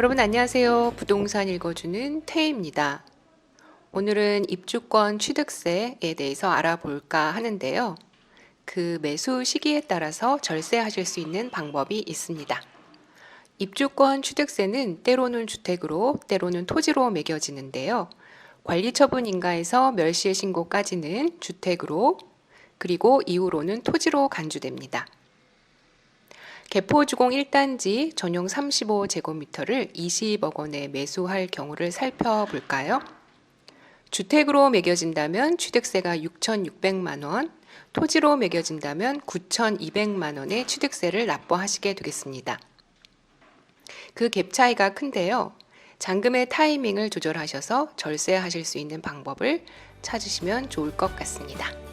여러분 안녕하세요. 부동산 읽어주는 태희입니다. 오늘은 입주권 취득세에 대해서 알아볼까 하는데요. 그 매수 시기에 따라서 절세하실 수 있는 방법이 있습니다. 입주권 취득세는 때로는 주택으로 때로는 토지로 매겨지는데요. 관리처분 인가에서 멸실 신고까지는 주택으로 그리고 이후로는 토지로 간주됩니다. 개포주공 1단지 전용 35제곱미터를 20억 원에 매수할 경우를 살펴볼까요? 주택으로 매겨진다면 취득세가 6,600만 원, 토지로 매겨진다면 9,200만 원의 취득세를 납부하시게 되겠습니다. 그 갭 차이가 큰데요. 잔금의 타이밍을 조절하셔서 절세하실 수 있는 방법을 찾으시면 좋을 것 같습니다.